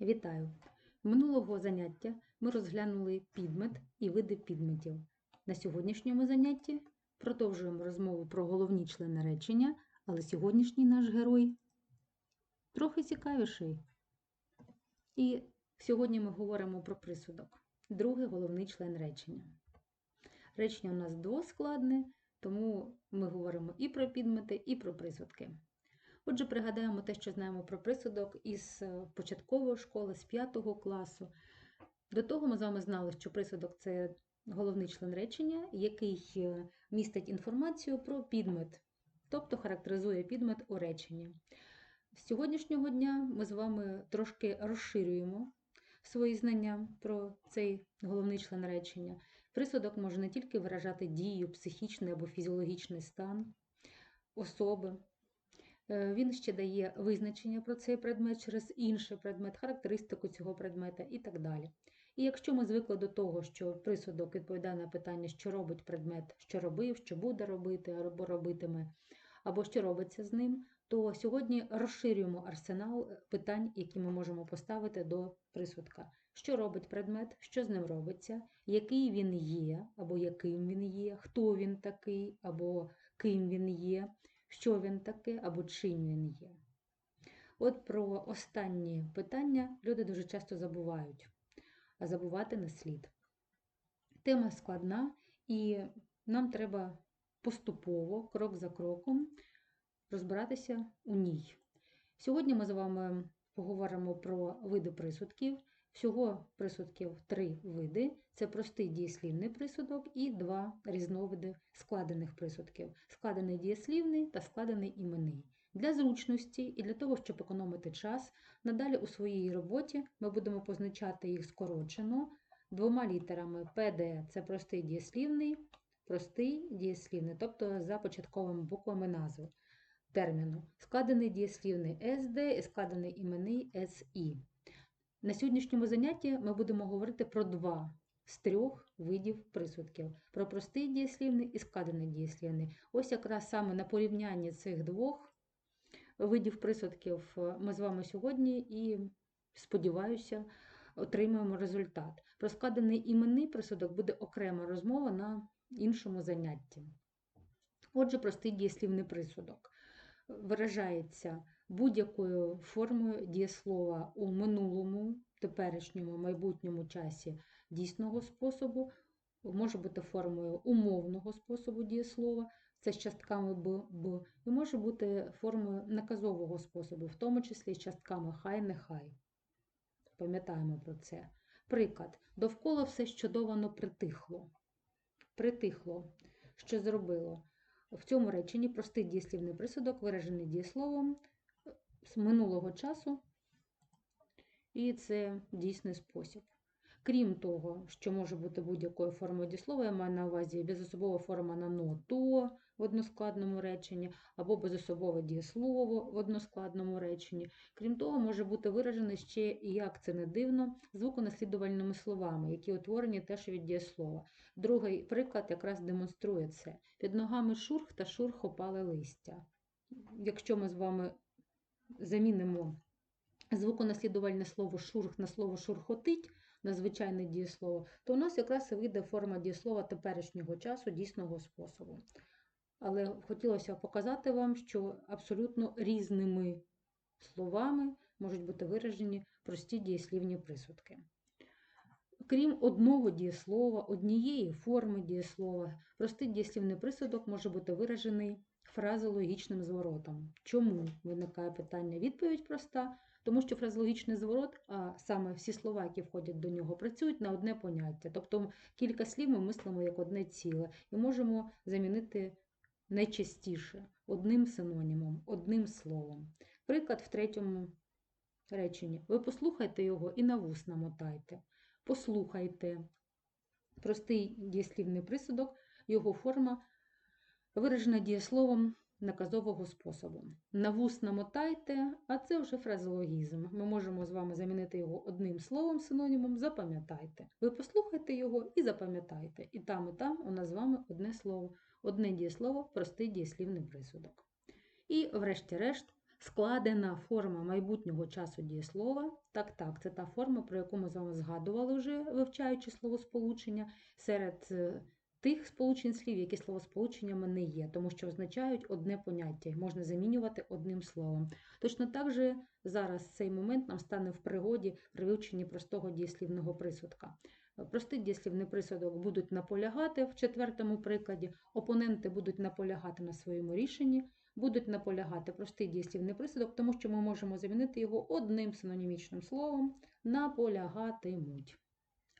Вітаю! Минулого заняття ми розглянули підмет і види підметів. На сьогоднішньому занятті продовжуємо розмову про головні члени речення, але сьогоднішній наш герой трохи цікавіший. І сьогодні ми говоримо про присудок. Другий головний член речення. Речення у нас двоскладне, тому ми говоримо і про підмети, і про присудки. Отже, пригадаємо те, що знаємо про присудок із е, початкової школи, з 5 класу. До того ми з вами знали, що присудок це головний член речення, який е, містить інформацію про підмет, тобто характеризує підмет у реченні. З сьогоднішнього дня ми з вами трошки розширюємо свої знання про цей головний член речення. Присудок може не тільки виражати дію, психічний або фізіологічний стан особи. Е, Він ще дає визначення про цей предмет через інший предмет, характеристику цього предмета і так далі. І якщо ми звикли до того, що присудок відповідає на питання, що робить предмет, що робив, що буде робити або робитиме, або що робиться з ним, то сьогодні розширюємо арсенал питань, які ми можемо поставити до присудка. Що робить предмет, що з ним робиться, який він є, або яким він є, хто він такий, або ким він є, що він таке або чим він є. От про останні питання люди дуже часто забувають, а забувати не слід. Тема складна, і нам треба поступово, крок за кроком, розбиратися у ній. Сьогодні ми з вами поговоримо про види присудків. Всього присудків три види: це простий дієслівний присудок і два різновиди складених присудків: складений дієслівний та складений іменний. Для зручності і для того, щоб економити час, надалі у своїй роботі ми будемо позначати їх скорочено двома літерами ПД це простий дієслівний, простий дієслівний, тобто за початковими буквами назви терміну. Складений дієслівний СД і складений іменний СІ. На сьогоднішньому занятті ми будемо говорити про два з трьох видів присудків: про простий дієслівний і складений дієслівний. Ось якраз саме на порівнянні цих двох видів присудків е, ми з вами сьогодні і, сподіваюся, отримаємо результат. Про складений іменний присудок буде окрема розмова на іншому занятті. Отже, простий дієслівний присудок виражається будь-якою формою дієслова у минулому, теперішньому, майбутньому часі дійсного способу, може бути формою умовного способу дієслова, це з частками б, б, і може бути формою наказового способу, в тому числі з частками хай, нехай. Пам'ятаємо про це. Приклад, довкола все щодовано притихло. Притихло, що зробило? В цьому реченні простий дієслівний присудок виражений дієсловом з минулого часу, і це дійсний спосіб. Крім того, що може бути будь-якою формою дієслова, я маю на увазі безособова форма на «но», «то» в односкладному реченні, або безособове дієслово в односкладному реченні. Крім того, може бути виражений ще, як це не дивно, звуконаслідувальними словами, які утворені теж від дієслова. Другий приклад якраз демонструє це. Під ногами шурх та шурх опали листя. Якщо ми з вами замінимо звуконаслідувальне слово шурх на слово шурхотить, на звичайне дієслово, то у нас якраз і вийде форма дієслова теперішнього часу дійсного способу. Але хотілося показати вам, що абсолютно різними словами можуть бути виражені прості дієслівні присудки. Крім одного дієслова, однієї форми дієслова, простий дієслівний присудок може бути виражений фразологічним зворотом. Чому виникає питання? Відповідь проста, тому що фразологічний зворот, а саме всі слова, які входять до нього, працюють на одне поняття. Тобто кілька слів ми мислимо як одне ціле і можемо замінити найчастіше одним синонімом, одним словом. Приклад в третьому реченні. Ви послухайте його і на вус намотайте. Послухайте. Простий дієслівний присудок, його форма виражена дієсловом наказового способу. На вус намотайте, а це вже фразеологізм. Ми можемо з вами замінити його одним словом, синонімом запам'ятайте. Ви послухайте його і запам'ятайте. І там, і там у нас з вами одне слово, одне дієслово, простий дієслівний присудок. І, врешті-решт, Складена форма майбутнього часу дієслова. Так, так, це та форма, про яку ми з вами згадували вже, вивчаючи словосполучення, серед е, тих сполучень слів, які словосполученнями не є, тому що означають одне поняття, їх можна замінювати одним словом. Точно так же зараз цей момент нам стане в пригоді при вивченні простого дієслівного присудка. Простий дієслівний присудок будуть наполягати в четвертому прикладі, опоненти будуть наполягати на своєму рішенні, будуть наполягати простий дієслівний присудок, тому що ми можемо замінити його одним синонімічним словом наполягатимуть.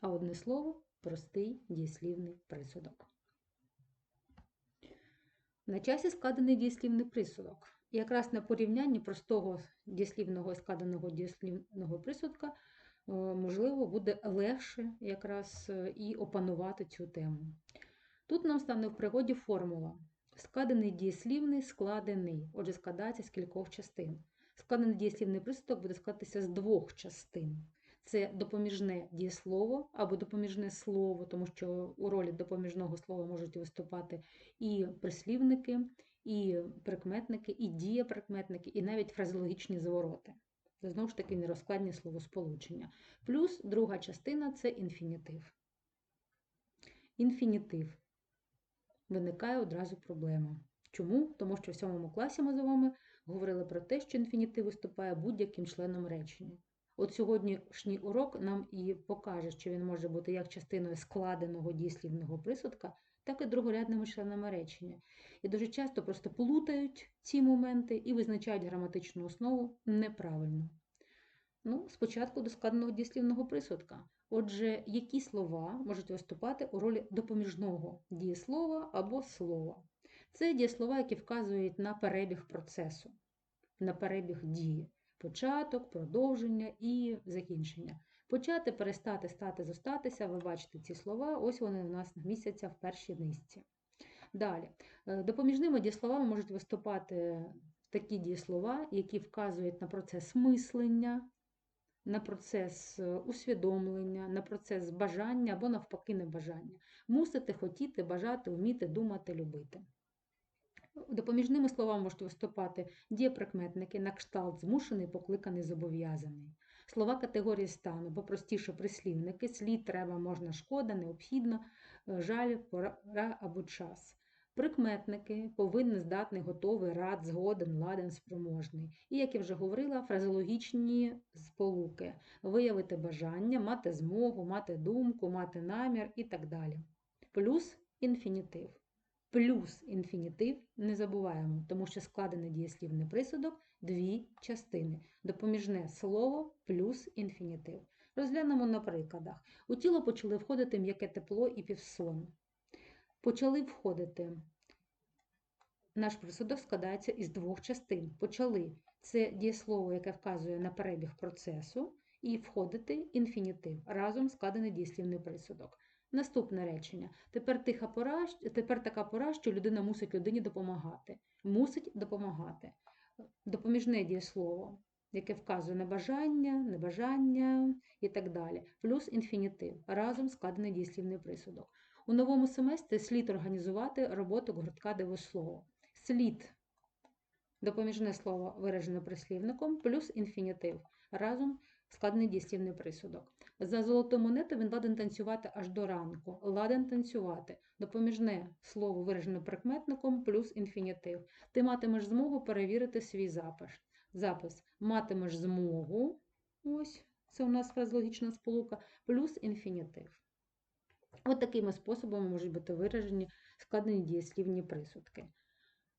А одне слово простий дієслівний присудок. На часі складений дієслівний присудок. І якраз на порівнянні простого дієслівного і складеного дієслівного присудка е, можливо буде легше якраз е, і опанувати цю тему. Тут нам стане в пригоді формула. Складений дієслівний складений, отже, складається з кількох частин. Складений дієслівний присудок буде складатися з двох частин. Це допоміжне дієслово або допоміжне слово, тому що у ролі допоміжного слова можуть виступати і прислівники, і прикметники, і дієприкметники, і навіть фразеологічні звороти. Це знову ж таки нерозкладні словосполучення. Плюс друга частина це інфінітив. Інфінітив. Виникає одразу проблема. Чому? Тому що в сьомому класі ми з вами говорили про те, що інфінітив виступає будь-яким членом речення. От сьогоднішній урок нам і покаже, що він може бути як частиною складеного дієслівного присудка, так і другорядними членами речення. І дуже часто просто плутають ці моменти і визначають граматичну основу неправильно. Ну, спочатку до складеного дієслівного присудка. Отже, які слова можуть виступати у ролі допоміжного дієслова або слова? Це дієслова, які вказують на перебіг процесу, на перебіг дії початок, продовження і закінчення. Почати, перестати, стати, зостатися. Ви бачите ці слова, ось вони у нас місяця в першій низці. Далі, е, допоміжними дієсловами можуть виступати такі дієслова, які вказують на процес мислення, на процес е, усвідомлення, на процес бажання або навпаки небажання. Мусити, хотіти, бажати, вміти, думати, любити. Допоміжними словами можуть виступати дієприкметники на кшталт змушений, покликаний, зобов'язаний. Слова категорії стану, бо простіше прислівники, слід, треба, можна, шкода, необхідно, е, жаль, пора або час. Прикметники повинен, здатний, готовий, рад, згоден, ладен, спроможний. І, як я вже говорила, фразеологічні сполуки виявити бажання, мати змогу, мати думку, мати намір і так далі. Плюс інфінітив плюс інфінітив не забуваємо, тому що складений дієслівний присудок дві частини. Допоміжне слово плюс інфінітив. Розглянемо на прикладах. У тіло почали входити м'яке тепло і півсон. Почали входити. Наш присудок складається із двох частин. Почали це дієслово, яке вказує на перебіг процесу, і входити інфінітив. Разом складений дієслівний присудок. Наступне речення. Тепер тиха пора, тепер така пора, що людина мусить людині допомагати. Мусить допомагати. Допоміжне дієслово, яке вказує на бажання, небажання і так далі. Плюс інфінітив. Разом складений дієслівний присудок. У новому семестрі слід організувати роботу гуртка дивослово. Слід допоміжне слово виражене прислівником, плюс інфінітив. Разом складений дієслівний присудок. За золоту монету він ладен танцювати аж до ранку. Ладен танцювати. Допоміжне слово виражено прикметником плюс інфінітив. Ти матимеш змогу перевірити свій запис. Запис матимеш змогу. Ось, це у нас фразологічна сполука, плюс інфінітив. От такими способами можуть бути виражені складені дієслівні присудки.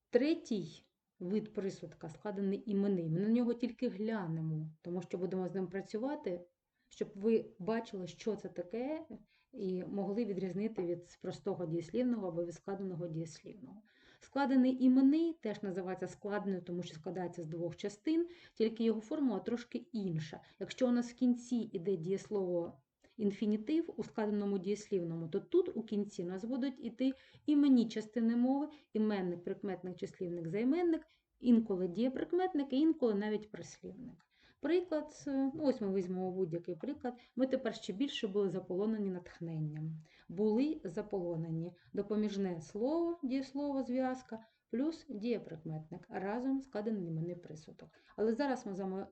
Третій вид присудка складений іменний. Ми на нього тільки глянемо, тому що будемо з ним працювати щоб ви бачили, що це таке, і могли відрізнити від простого дієслівного або від складеного дієслівного. Складений іменний теж називається складеною, тому що складається з двох частин, тільки його формула трошки інша. Якщо у нас в кінці йде дієслово інфінітив у складеному дієслівному, то тут у кінці у нас будуть іти іменні частини мови, іменник, прикметник, числівник, займенник, інколи дієприкметник, і інколи навіть прислівник. Приклад, ну ось ми візьмемо будь-який приклад. Ми тепер ще більше були заполонені натхненням. Були заполонені допоміжне слово, дієслово, зв'язка, плюс дієприкметник разом складений іменний присудок. Але зараз ми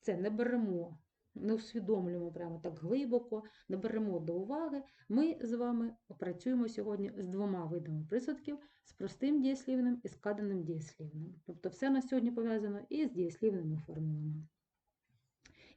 це не беремо, не усвідомлюємо прямо так глибоко, не беремо до уваги. Ми з вами опрацюємо сьогодні з двома видами присудків: з простим дієслівним і складеним дієслівним. Тобто все на сьогодні пов'язано і з дієслівними формулами.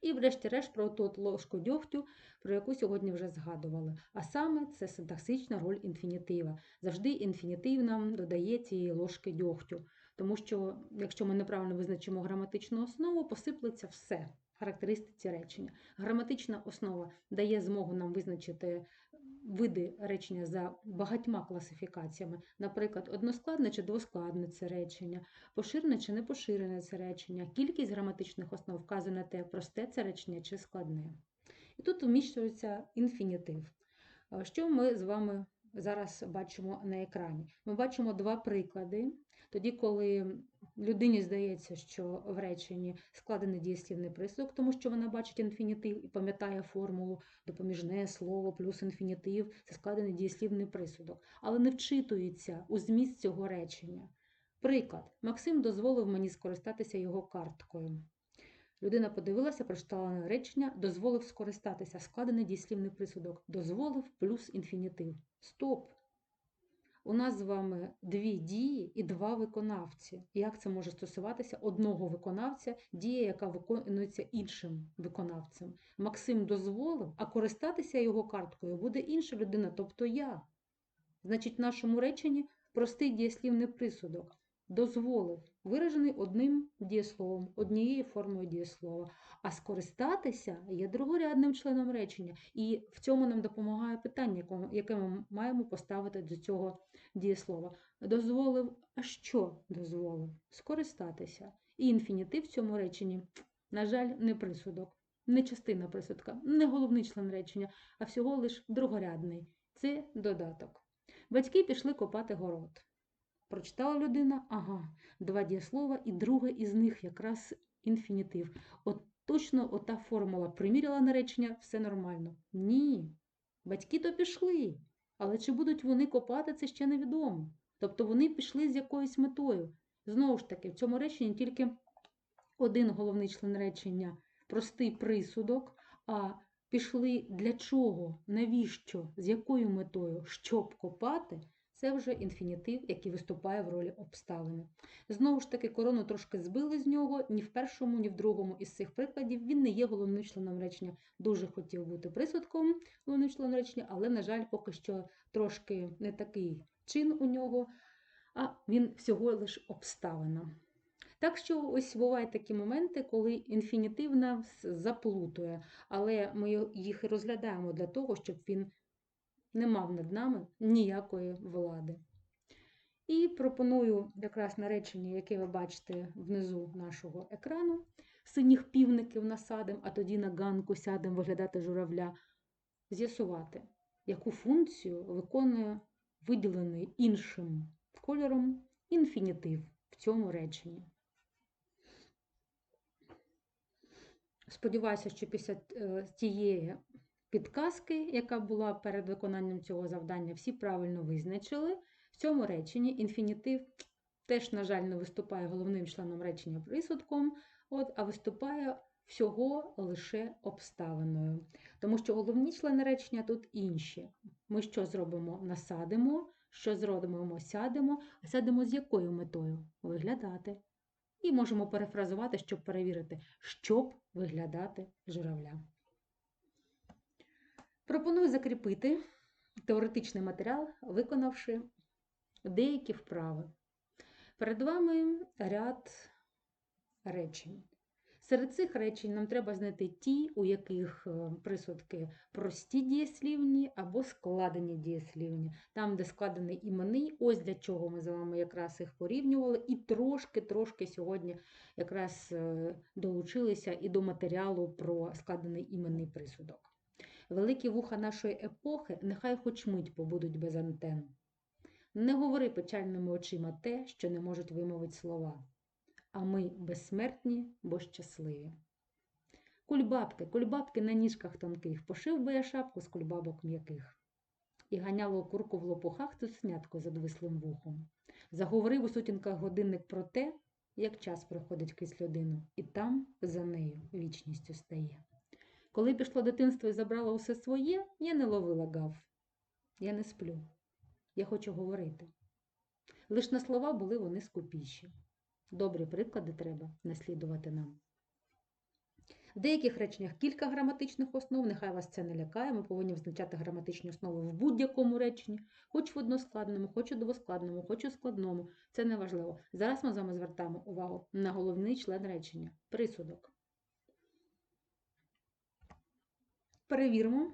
І, врешті-решт, про ту ложку дьогтю, про яку сьогодні вже згадували. А саме це синтаксична роль інфінітива. Завжди інфінітив нам додає цієї ложки дьогтю. Тому що, якщо ми неправильно визначимо граматичну основу, посиплеться все характеристиці речення. Граматична основа дає змогу нам визначити види речення за багатьма класифікаціями, наприклад, односкладне чи двоскладне це речення, поширене чи непоширене це речення, кількість граматичних основ вказує на те, просте це речення чи складне. І тут вміщується інфінітив. Е, Що ми з вами зараз бачимо на екрані? Ми бачимо два приклади. Тоді, коли людині здається, що в реченні складений дієслівний присудок, тому що вона бачить інфінітив і пам'ятає формулу допоміжне слово плюс інфінітив це складений дієслівний присудок, але не вчитується у зміст цього речення. Приклад: Максим дозволив мені скористатися його карткою. Людина подивилася, прочитала речення, дозволив скористатися, складений дієслівний присудок, дозволив плюс інфінітив. Стоп! У нас з вами дві дії і два виконавці. Як це може стосуватися одного виконавця, дія, яка виконується іншим виконавцем? Максим дозволив, а користатися його карткою буде інша людина, тобто я. Значить, в нашому реченні простий дієслівний присудок. Дозволив, виражений одним дієсловом, однією формою дієслова. А скористатися є другорядним членом речення. І в цьому нам допомагає питання, яке ми маємо поставити до цього дієслова. Дозволив, а що дозволив? Скористатися. І інфінітив в цьому реченні, на жаль, не присудок, не частина присудка, не головний член речення, а всього лиш другорядний. Це додаток. Батьки пішли копати город. Прочитала людина, ага, два дієслова, і друге із них якраз інфінітив. От точно ота формула приміряла на речення, все нормально. Ні. Батьки то пішли. Але чи будуть вони копати, це ще невідомо. Тобто вони пішли з якоюсь метою. Знову ж таки, в цьому реченні тільки один головний член речення простий присудок, а пішли для чого, навіщо, з якою метою, щоб копати, це вже інфінітив, який виступає в ролі обставини. Знову ж таки, корону трошки збили з нього, ні в першому, ні в другому із цих прикладів він не є головним членом речення. Дуже хотів бути присудком головним членом речення, але, на жаль, поки що трошки не такий чин у нього, а він всього лиш обставина. Так що ось бувають такі моменти, коли інфінітив нас заплутує, але ми їх розглядаємо для того, щоб він не мав над нами ніякої влади. І пропоную якраз на реченні, яке ви бачите внизу нашого екрану, синіх півників насадим, а тоді на ганку сядемо виглядати журавля, з'ясувати, яку функцію виконує виділений іншим кольором інфінітив в цьому реченні. Сподіваюся, що після е, тієї підказки, яка була перед виконанням цього завдання, всі правильно визначили. В цьому реченні інфінітив теж, на жаль, не виступає головним членом речення присудком, от, а виступає всього лише обставиною. Тому що головні члени речення тут інші. Ми що зробимо? Насадимо, що зробимо, сядемо, а сядемо з якою метою? Виглядати. І можемо перефразувати, щоб перевірити, щоб виглядати журавля. Пропоную закріпити теоретичний матеріал, виконавши деякі вправи. Перед вами ряд речень. Серед цих речень нам треба знайти ті, у яких е, присудки прості дієслівні або складені дієслівні. Там, де складений іменний, ось для чого ми з вами якраз їх порівнювали, і трошки-трошки сьогодні якраз е, долучилися і до матеріалу про складений іменний присудок. Великі вуха нашої епохи нехай хоч мить побудуть без антен. Не говори печальними очима те, що не можуть вимовити слова. А ми безсмертні, бо щасливі. Кульбабки, кульбабки на ніжках тонких, пошив би я шапку з кульбабок м'яких. І ганяло курку в лопухах цуцнятко з одвислим вухом. Заговорив у сутінках годинник про те, як час проходить крізь людину, і там за нею вічністю стає. Коли пішло дитинство і забрало усе своє, я не ловила гав. Я не сплю. Я хочу говорити. Лиш на слова були вони скупіші. Добрі приклади треба наслідувати нам. В деяких реченнях кілька граматичних основ, нехай вас це не лякає, ми повинні визначати граматичні основи в будь-якому реченні, хоч в односкладному, хоч у двоскладному, хоч у складному. Це не важливо. Зараз ми з вами звертаємо увагу на головний член речення присудок. Перевіримо,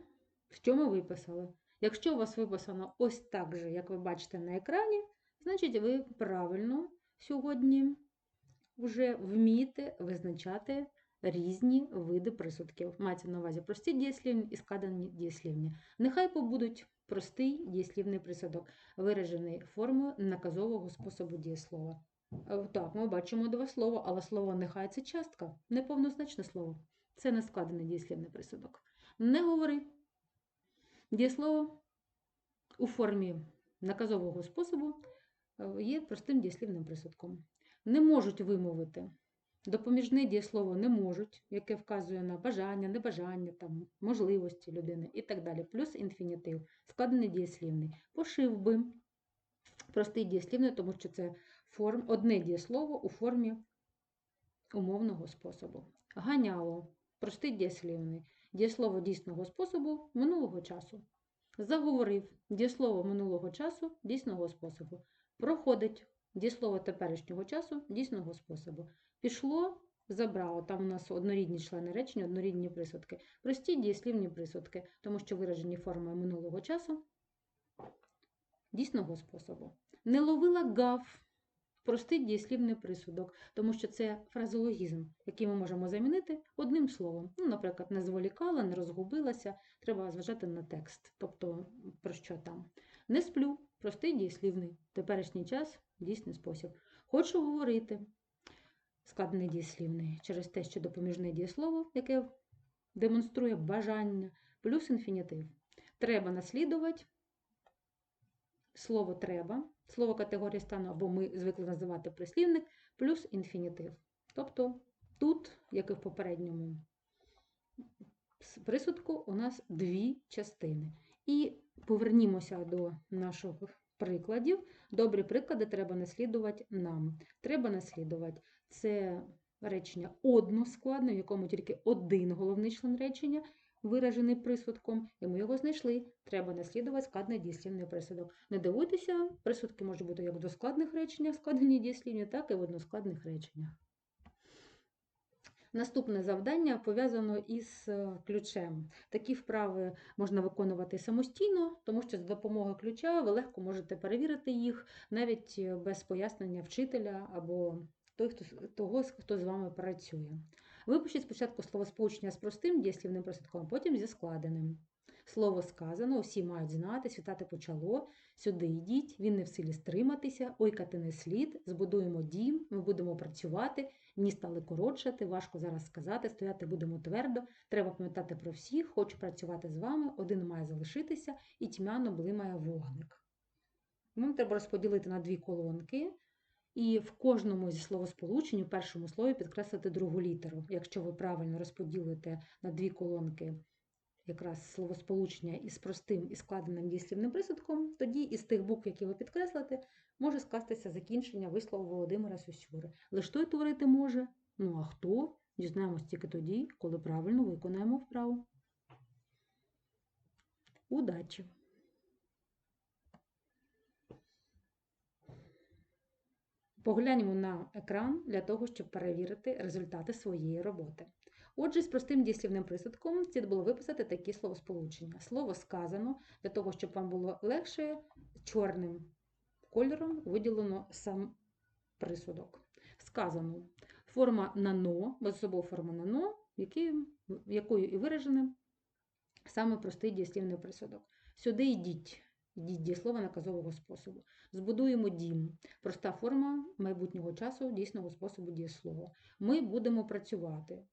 що ми виписали. Якщо у вас виписано ось так же, як ви бачите на екрані, значить ви правильно сьогодні вже вмієте визначати різні види присудків. Мається на увазі прості дієслівні і складені дієслівні. Нехай побудуть простий дієслівний присудок, виражений формою наказового способу дієслова. Е, Так, ми бачимо два слова, але слово нехай це частка, неповнозначне слово. Це не складений дієслівний присудок. Не говори. Дієслово у формі наказового способу е, є простим дієслівним присудком. Не можуть вимовити. Допоміжне дієслово не можуть, яке вказує на бажання, небажання, там, можливості людини і так далі. Плюс інфінітив, складений дієслівний. Пошив би простий дієслівний, тому що це форм, одне дієслово у формі умовного способу. Ганяло, простий дієслівний, дієслово дійсного способу минулого часу. Заговорив дієслово минулого часу дійсного способу. Проходить дієслово теперішнього часу дійсного способу. Пішло, забрало. Там у нас однорідні члени речення, однорідні присудки. Прості дієслівні присудки, тому що виражені формою минулого часу дійсного способу. Не ловила гав. Простий дієслівний присудок, тому що це фразологізм, який ми можемо замінити одним словом. Ну, наприклад, не зволікала, не розгубилася, треба зважати на текст, тобто про що там. Не сплю, простий дієслівний, теперішній час дійсний спосіб. Хочу говорити, складений дієслівний, через те, що допоміжне дієслово, яке демонструє бажання, плюс інфінітив. Треба наслідувати. Слово треба, слово категорії стану, або ми звикли називати прислівник, плюс інфінітив. Тобто тут, як і в попередньому присудку, у нас дві частини. І повернімося до наших прикладів. Добрі приклади треба наслідувати нам. Треба наслідувати це речення односкладне, в якому тільки один головний член речення виражений присудком, і ми його знайшли. Треба наслідувати складний дієслівний присудок. Не дивуйтеся, присудки можуть бути як в доскладних реченнях, складені дієслівні, так і в односкладних реченнях. Наступне завдання пов'язано із е, ключем. Такі вправи можна виконувати самостійно, тому що за допомогою ключа ви легко можете перевірити їх навіть е, без пояснення вчителя або того, хто з вами працює. Випишіть спочатку словосполучення з простим дієслівним присудком, потім зі складеним. Слово сказано, усі мають знати, світати почало, сюди йдіть, він не в силі стриматися, ойкати не слід, збудуємо дім, ми будемо працювати, дні стали коротшати, важко зараз сказати, стояти будемо твердо, треба пам'ятати про всіх, хочу працювати з вами, один має залишитися, і тьмяно блимає вогник. Нам треба розподілити на дві колонки. І в кожному зі словосполучень у першому слові підкреслити другу літеру. Якщо ви правильно розподілите на дві колонки якраз словосполучення із простим і складеним дієслівним присудком, тоді із тих букв, які ви підкреслите, може скластися закінчення вислову Володимира Сюсюри. Лиш той творити може, ну а хто? Дізнаємось тільки тоді, коли правильно виконаємо вправу. Удачі! Погляньмо на екран для того, щоб перевірити результати своєї роботи. Отже, з простим дієслівним присудком слід було виписати такі словосполучення. Слово сказано, для того, щоб вам було легше, чорним кольором виділено сам присудок. Сказано форма нано, безособова форма нано, якою і виражене саме простий дієслівний присудок. Сюди йдіть. Дієслова наказового способу. Збудуємо дім. Проста форма майбутнього часу дійсного способу дієслова. Ми будемо працювати.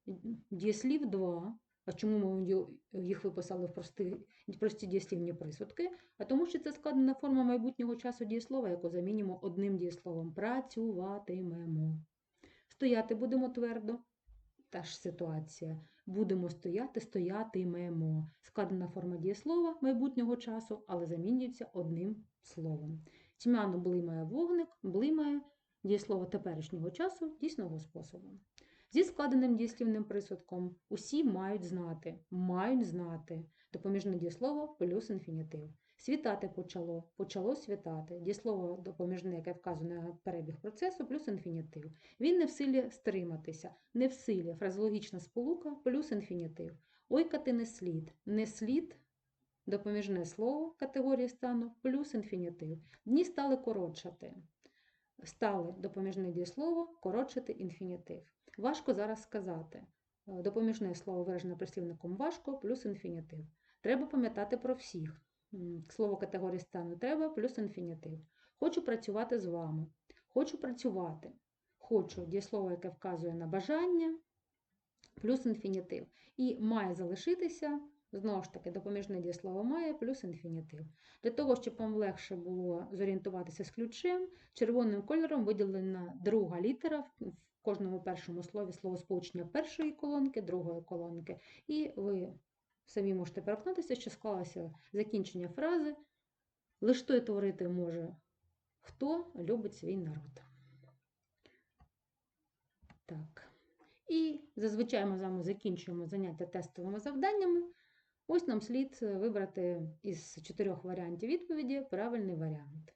Дієслів 2 А чому ми їх виписали в прості, прості дієслівні присудки? А тому що це складена форма майбутнього часу дієслова, яку замінимо одним дієсловом працюватимемо. Стояти будемо твердо. Та ж ситуація. Будемо стояти, стоятимемо. Складена форма дієслова майбутнього часу, але замінюється одним словом. Тьмяно блимає вогник, блимає дієслово теперішнього часу дійсного способу. Зі складеним дієслівним присудком усі мають знати, мають знати допоміжне дієслово плюс інфінітив. Світати почало, почало світати. Дієслово допоміжне, яке вказує на перебіг процесу, плюс інфінітив. Він не в силі стриматися, не в силі фразологічна сполука плюс інфінітив. Ойкати не слід, не слід допоміжне слово категорії стану плюс інфінітив. Дні стали коротшати. Стали допоміжне дієслово, коротшити інфінітив. Важко зараз сказати. Допоміжне слово виражене прислівником важко плюс інфінітив. Треба пам'ятати про всіх. Слово категорії стану треба плюс інфінітив. Хочу працювати з вами. Хочу працювати. Хочу дієслово, яке вказує на бажання, плюс інфінітив. І має залишитися, знову ж таки, допоміжне дієслово має плюс інфінітив. Для того, щоб вам легше було зорієнтуватися з ключем, червоним кольором виділена друга літера в кожному першому слові словосполучення першої колонки, другої колонки. І ви самі можете переконатися, що склалося закінчення фрази лиш той творити може, хто любить свій народ. Так. І зазвичай ми з вами закінчуємо заняття тестовими завданнями. Ось нам слід вибрати із чотирьох варіантів відповіді правильний варіант.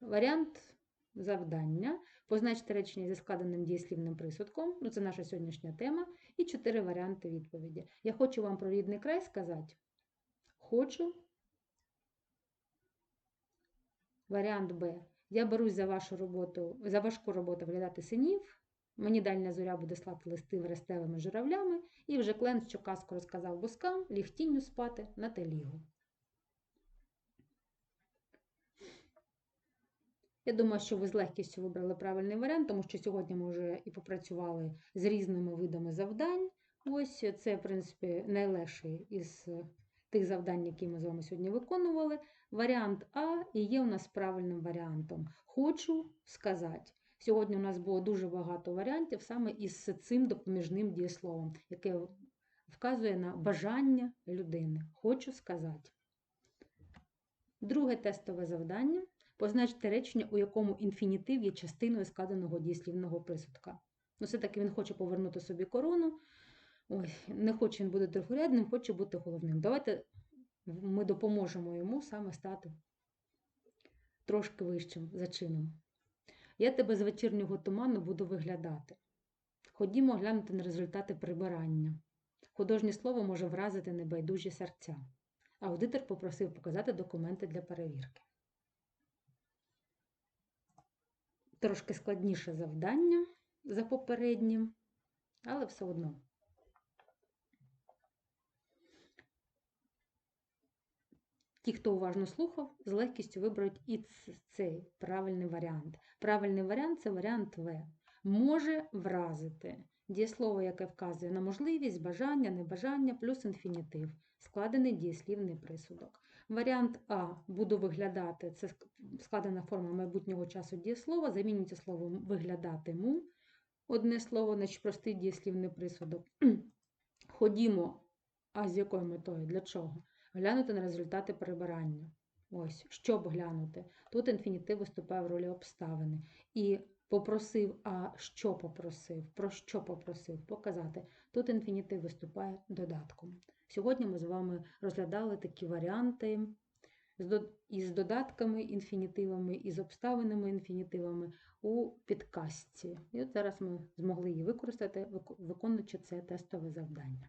Варіант завдання. Позначте речення зі складеним дієслівним присудком. Ну, це наша сьогоднішня тема. І чотири варіанти відповіді. Я хочу вам про рідний край сказати. Хочу. Варіант Б. Я берусь за вашу роботу, за важку роботу виглядати синів. Мені дальня зоря буде слати листи верестевими журавлями, і вже клен, що казку розказав боскам, ліг тінню спати на телігу. Я думаю, що ви з легкістю вибрали правильний варіант, тому що сьогодні ми вже і попрацювали з різними видами завдань. Ось це, в принципі, найлегший із тих завдань, які ми з вами сьогодні виконували. Варіант А і є у нас правильним варіантом. Хочу сказати. Сьогодні у нас було дуже багато варіантів саме із цим допоміжним дієсловом, яке вказує на бажання людини. Хочу сказати. Друге тестове завдання. Позначте речення, у якому інфінітив є частиною складеного дієслівного присудка. Ну, все-таки він хоче повернути собі корону. Ой, не хоче він бути другорядним, хоче бути головним. Давайте ми допоможемо йому саме стати трошки вищим за чином. Я тебе з вечірнього туману буду виглядати. Ходімо глянути на результати прибирання. Художнє слово може вразити небайдужі серця. Аудитор попросив показати документи для перевірки. Трошки складніше завдання за попереднім, але все одно. Ті, хто уважно слухав, з легкістю виберуть і цей правильний варіант. Правильний варіант це варіант В. Може вразити. Дієслово, яке вказує на можливість, бажання, небажання, плюс інфінітив. Складений дієслівний присудок. Варіант А буду виглядати це складена форма майбутнього часу дієслова, замінюється словом виглядатиму. Одне слово, значить простий дієслівний присудок. Ходімо, а з якою метою? Для чого? Глянути на результати прибирання. Ось, щоб глянути. Тут інфінітив виступає в ролі обставини. І попросив, а що попросив? Про що попросив? Показати. Тут інфінітив виступає додатком. Сьогодні ми з вами розглядали такі варіанти із додатками, інфінітивами, із обставинами інфінітивами у підкастці. І от зараз ми змогли її використати, виконуючи це тестове завдання.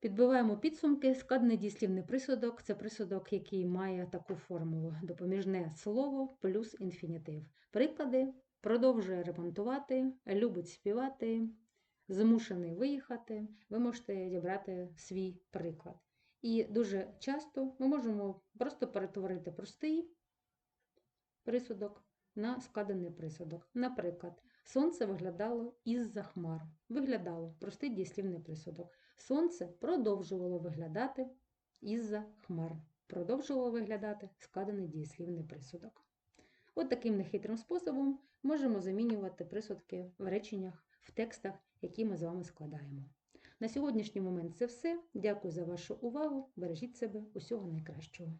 Підбиваємо підсумки. Складений дієслівний присудок це присудок, який має таку формулу: допоміжне слово плюс інфінітив. Приклади продовжує ремонтувати, любить співати, змушений виїхати. Ви можете зібрати свій приклад. І дуже часто ми можемо просто перетворити простий присудок на складений присудок. Наприклад, Сонце виглядало із-за хмар. Виглядало простий дієслівний присудок. Сонце продовжувало виглядати із-за хмар. Продовжувало виглядати складений дієслівний присудок. От таким нехитрим способом можемо замінювати присудки в реченнях, в текстах, які ми з вами складаємо. На сьогоднішній момент це все. Дякую за вашу увагу. Бережіть себе. Усього найкращого.